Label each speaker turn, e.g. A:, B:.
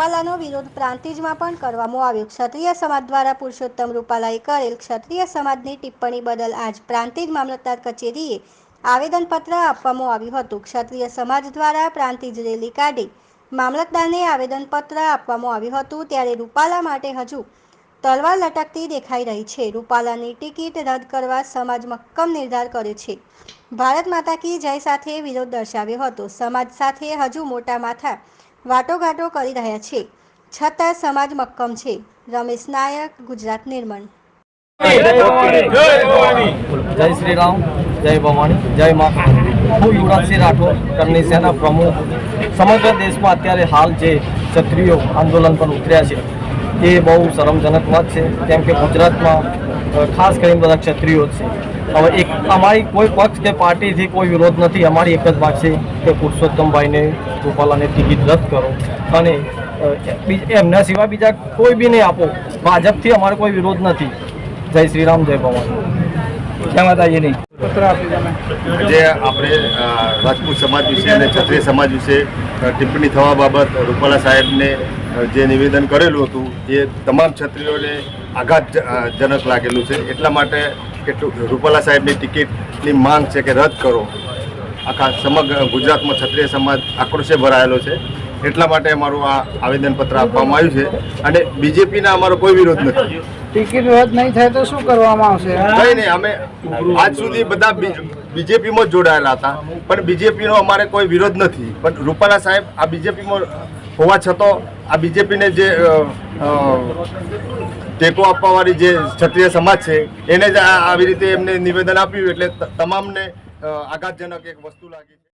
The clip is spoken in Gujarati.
A: રૂપાલાનો વિરોધ પ્રાંતિજમાં પણ કરવામાં આવ્યો. ક્ષત્રિય સમાજ દ્વારા પુરુષોત્તમ રૂપાલાએ કરેલ ક્ષત્રિય સમાજની ટિપ્પણી બદલ આજ પ્રાંતિજ મામલતદાર કચેરીએ આવેદનપત્ર આપવામાં આવ્યું હતું. ક્ષત્રિય સમાજ દ્વારા પ્રાંતિજ રેલી કાઢી મામલતદારને આવેદનપત્ર આપવામાં આવ્યું હતું. ત્યારે રૂપાલા માટે હજુ તલવાર લટકતી દેખાઈ રહી છે. રૂપાલાની ટિકિટ રદ કરવા સમાજ મક્કમ નિર્ધાર કર્યો છે. ભારત માતા કી જય સાથે વિરોધ દર્શાવ્યો હતો. સમાજ સાથે હજુ મોટા માથા વાટોઘાટો કરી રહ્યા છે. છતાં સમાજ મક્કમ છે. રમેશ નાયક ગુજરાત નિર્મળ
B: જય શ્રી રામ જય ભવાની જય મા. હું યુવરાજસિંહ રાઠોડ કરની સેના પ્રમુખ. સમગ્ર દેશમાં અત્યારે હાલ જે ક્ષત્રિયો આંદોલન પર ઉતર્યા છે એ બહુ શરમજનક વાત છે. કેમ કે ગુજરાતમાં ખાસ કરીને બધા ક્ષત્રિયો છે. હવે એક અમારી કોઈ પક્ષ કે પાર્ટીથી કોઈ વિરોધ નથી. અમારી એક જ વાત છે કે પુરુષોત્તમભાઈને રૂપાલાને ટિકિટ રદ કરો. અને એમના સિવાય બીજા કોઈ બી નહીં આપો. ભાજપથી અમારો કોઈ વિરોધ નથી. જય શ્રી રામ જય ભવાની જય માતાજીની
C: આજે આપણે રાજપૂત સમાજ વિશે અને ક્ષત્રિય સમાજ વિશે ટિપ્પણી થવા બાબત રૂપાલા સાહેબને જે નિવેદન કરેલું હતું એ તમામ ક્ષત્રિયોને આઘાતજનક લાગેલું છે. એટલા માટે કે રૂપાલા સાહેબની ટિકિટની માંગ છે કે રદ કરો. આખા સમગ્ર ગુજરાતમાં ક્ષત્રિય સમાજ આક્રોશે ભરાયેલો છે. એટલા માટે અમારું આ આવેદનપત્ર આપવામાં આવ્યું છે. અને બીજેપીના અમારો કોઈ વિરોધ નથી.
D: ટિકિટ રદ નહીં થાય તો શું કરવામાં આવશે?
C: કઈ નહીં અમે આજ સુધી બધા બીજેપીમાં જ જોડાયેલા હતા. પણ બીજેપીનો અમારે કોઈ વિરોધ નથી. પણ રૂપાલા સાહેબ આ બીજેપીમાં હોવા છતાં આ બીજેપીને જે ટેકો આપવાવાળી જે ક્ષત્રિય સમાજ છે એને જ આવી રીતે એમને નિવેદન આપ્યું. એટલે તમામને આઘાતજનક એક વસ્તુ લાગી